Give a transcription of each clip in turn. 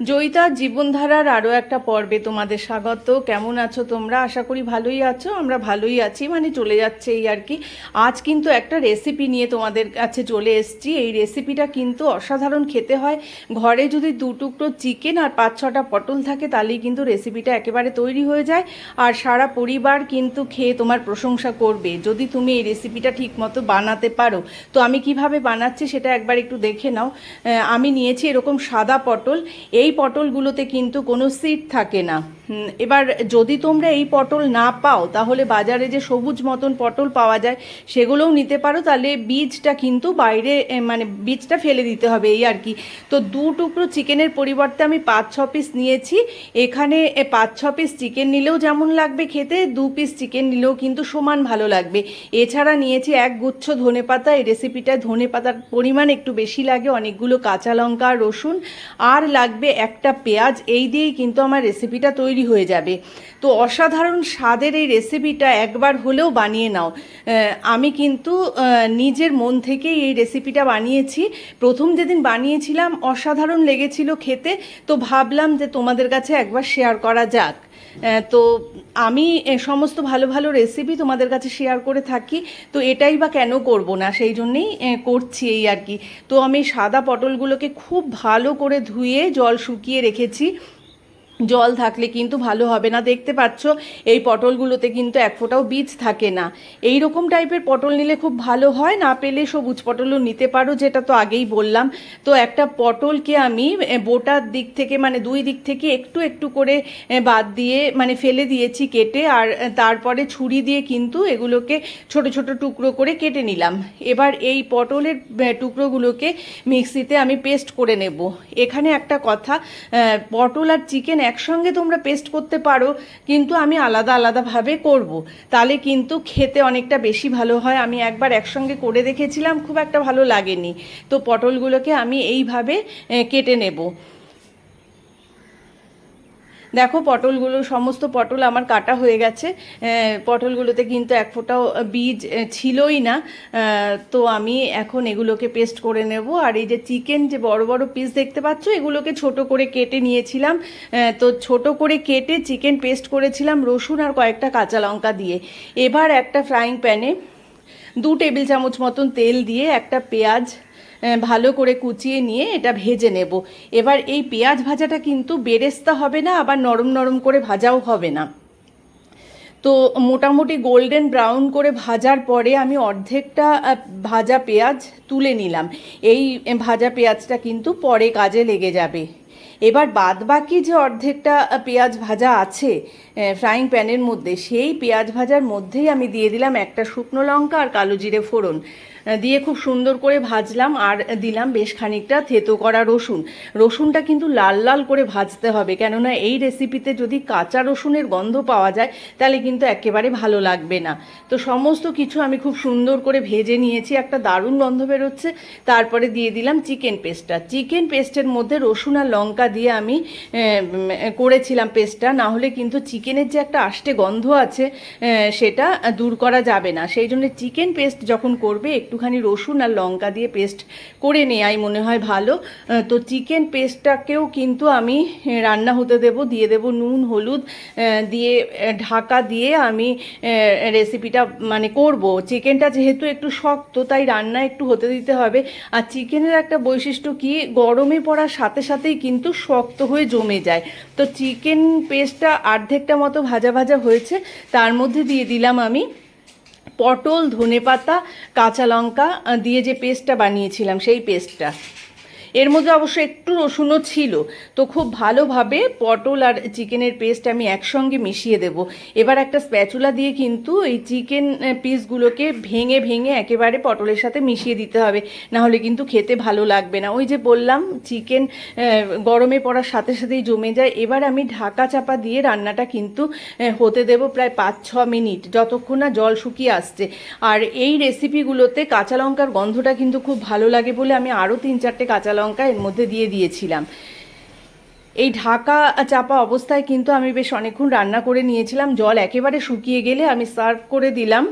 জয়িতা, জীবনধারার আরও একটা পর্বে তোমাদের স্বাগত। কেমন আছো তোমরা? আশা করি ভালোই আছো। আমরা ভালোই আছি মানে চলে যাচ্ছে এই আর কি। আজ কিন্তু একটা রেসিপি নিয়ে তোমাদের কাছে চলে এসেছি। এই রেসিপিটা কিন্তু অসাধারণ খেতে হয়। ঘরে যদি দু টুকরো চিকেন আর পাঁচ ছটা পটল থাকে, তাহলেই কিন্তু রেসিপিটা একেবারে তৈরি হয়ে যায়। আর সারা পরিবার কিন্তু খেয়ে তোমার প্রশংসা করবে। যদি তুমি এই রেসিপিটা ঠিক মতো বানাতে পারো। তো আমি কীভাবে বানাচ্ছি সেটা একবার একটু দেখে নাও। আমি নিয়েছি এরকম সাদা পটল। এই পটলগুলোতে কিন্তু কোনো সিড থাকে না। এবার যদি তোমরা এই পটল না পাও, তাহলে বাজারে যে সবুজ মতন পটল পাওয়া যায়, সেগুলোও নিতে পারো। তাহলে বীজটা কিন্তু বাইরে মানে বীজটা ফেলে দিতে হবে এই আর কি। তো দু টুকরো চিকেনের পরিবর্তে আমি পাঁচ, ছ পিস নিয়েছি। এখানে পাঁচ, ছ পিস চিকেন নিলেও যেমন লাগবে খেতে, দু পিস চিকেন নিলেও কিন্তু সমান ভালো লাগবে। এছাড়া নিয়েছি এক গুচ্ছ ধনে পাতা। এই রেসিপিটায় ধনে পাতার পরিমাণ একটু বেশি লাগে, অনেকগুলো কাঁচা লঙ্কা, রসুন, আর লাগবে একটা পেঁয়াজ, এই দিয়েই কিন্তু আমার রেসিপিটা তৈরি হয়ে যাবে। তো অসাধারণ স্বাদের এই রেসিপিটা একবার হলেও বানিয়ে নাও। আমি কিন্তু নিজের মন থেকেই এই রেসিপিটা বানিয়েছি। প্রথম যেদিন বানিয়েছিলাম, অসাধারণ লেগেছিল খেতে। তো ভাবলাম যে তোমাদের কাছে একবার শেয়ার করা যাক। তো আমি সমস্ত ভালো ভালো রেসিপি তোমাদের কাছে শেয়ার করে থাকি। তো এটাই বা কেন করব না? সেই জন্যেই করছি এই আর কি। তো আমি সাদা পটলগুলোকে খুব ভালো করে ধুয়ে জল শুকিয়ে রেখেছি। জল থাকলে কিন্তু ভালো হবে না। দেখতে পাচ্ছ, এই পটলগুলোতে কিন্তু এক ফোঁটাও বীজ থাকে না। এই রকম টাইপের পটল নিলে খুব ভালো হয়। না পেলে সবুজ পটলও নিতে পারো, যেটা তো আগেই বললাম। তো একটা পটলকে আমি বোটার দিক থেকে মানে দুই দিক থেকে একটু একটু করে বাদ দিয়ে মানে ফেলে দিয়েছি কেটে। আর তারপরে ছুরি দিয়ে কিন্তু এগুলোকে ছোট ছোট টুকরো করে কেটে নিলাম। এবার এই পটলের টুকরোগুলোকে মিক্সিতে আমি পেস্ট করে নেব। এখানে একটা কথা পটল আর চিকেন একসঙ্গে তোমরা পেস্ট করতে পারো, কিন্তু আমি আলাদা আলাদাভাবে করব। তাহলে কিন্তু খেতে অনেকটা বেশি ভালো হয়। আমি একবার একসঙ্গে করে দেখেছিলাম, খুব একটা ভালো লাগেনি। তো পটলগুলোকে আমি এইভাবে কেটে নেব। দেখো পটলগুলো, সমস্ত পটল আমার কাটা হয়ে গেছে। পটলগুলোতে কিন্তু এক ফোঁটাও বীজ ছিলই না। তো আমি এখন এগুলোকে পেস্ট করে নেব। আর এই যে চিকেন যে বড় বড় পিস দেখতে পাচ্ছ, এগুলোকে ছোট করে কেটে নিয়েছিলাম। তো ছোট করে কেটে চিকেন পেস্ট করেছিলাম রসুন আর কয়েকটা কাঁচা লঙ্কা দিয়ে। এবার একটা ফ্রাইং প্যানে দু টেবিল চামচ মতন তেল দিয়ে একটা পেঁয়াজ ভালো করে কুচিয়ে নিয়ে এটা ভেজে নেব। এবার এই পেঁয়াজ ভাজাটা কিন্তু বেরেস্তা হবে না, আবার নরম নরম করে ভাজাও হবে না। তো মোটামুটি গোল্ডেন ব্রাউন করে ভাজার পরে আমি অর্ধেকটা ভাজা পেঁয়াজ তুলে নিলাম। এই ভাজা পেঁয়াজটা কিন্তু পরে কাজে লেগে যাবে। এবার বাদ বাকি যে অর্ধেকটা পেঁয়াজ ভাজা আছে ফ্রাইং প্যানের মধ্যে, সেই পেঁয়াজ ভাজার মধ্যেই আমি দিয়ে দিলাম একটা শুকনো লঙ্কা আর কালো জিরে ফোড়ন। দিয়ে খুব সুন্দর করে ভাজলাম আর দিলাম বেশ খানিকটা থেতো করা রসুন। রসুনটা কিন্তু লাল লাল করে ভাজতে হবে, কেননা এই রেসিপিতে যদি কাঁচা রসুনের গন্ধ পাওয়া যায়, তাহলে কিন্তু একেবারে ভালো লাগবে না। তো সমস্ত কিছু আমি খুব সুন্দর করে ভেজে নিয়েছি, একটা দারুণ গন্ধ বেরোচ্ছে। তারপরে দিয়ে দিলাম চিকেন পেস্টটা চিকেন পেস্টের মধ্যে রসুন আর লঙ্কা দিয়ে আমি করেছিলাম পেস্টটা না হলে কিন্তু চিকেনের যে একটা আষ্টে গন্ধ আছে সেটা দূর করা যাবে না। সেই জন্য চিকেন পেস্ট যখন করবে একটুখানি রসুন আর লঙ্কা দিয়ে পেস্ট করে নেওয়াই মনে হয় ভালো। তো চিকেন পেস্টটাকেও কিন্তু আমি রান্না হতে দেব, দিয়ে দেব নুন, হলুদ দিয়ে ঢাকা দিয়ে আমি রেসিপিটা মানে করব। চিকেনটা যেহেতু একটু শক্ত, তাই রান্না একটু হতে দিতে হবে। আর চিকেনের একটা বৈশিষ্ট্য কি, গরমে পড়ার সাথে সাথেই কিন্তু শক্ত হয়ে জমে যায়। তো চিকেন পেস্টটা অর্ধেকটা মতো ভাজা ভাজা হয়েছে, তার মধ্যে দিয়ে দিলাম আমি পটল ধনেপাতা কাঁচা লঙ্কা দিয়ে যে পেস্টটা বানিয়েছিলাম সেই পেস্টটা এর মধ্যে অবশ্য একটু রসুনও ছিল। তো খুব ভালোভাবে পটল আর চিকেনের পেস্ট আমি একসঙ্গে মিশিয়ে দেব। এবার একটা স্প্যাচুলা দিয়ে কিন্তু এই চিকেন পিসগুলোকে ভেঙে ভেঙে একেবারে পটলের সাথে মিশিয়ে দিতে হবে। না হলে কিন্তু খেতে ভালো লাগবে না। ওই যে বললাম চিকেন গরমে পড়ার সাথে সাথেই জমে যায়। এবার আমি ঢাকা চাপা দিয়ে রান্নাটা কিন্তু হতে দেব প্রায় পাঁচ ছ মিনিট, যতক্ষণ না জল শুকিয়ে আসছে। আর এই রেসিপিগুলোতে কাঁচা লঙ্কার গন্ধটা কিন্তু খুব ভালো লাগে বলে আমি আরও তিন চারটে কাঁচা লঙ্কা এর মধ্যে দিয়ে দিয়েছিলাম। এই ঢাকা চাপা অবস্থায় কিন্তু আমি বেশ অনেকক্ষণ রান্না করে নিয়েছিলাম। জল একেবারে শুকিয়ে গেলে আমি সার্ভ করে দিলাম।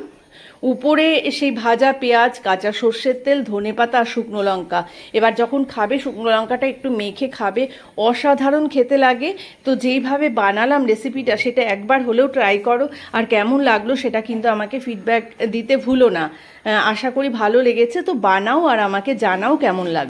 উপরে সেই ভাজা পেঁয়াজ, কাঁচা সর্ষের তেল, ধনে পাতা আর শুকনো লঙ্কা। এবার যখন খাবে, শুকনো লঙ্কাটা একটু মেখে খাবে, অসাধারণ খেতে লাগে। তো যেইভাবে বানালাম রেসিপিটা সেটা একবার হলেও ট্রাই করো। আর কেমন লাগল সেটা কিন্তু আমাকে ফিডব্যাক দিতে ভুলো না। আশা করি ভালো লেগেছে। তো বানাও আর আমাকে জানাও কেমন লাগল।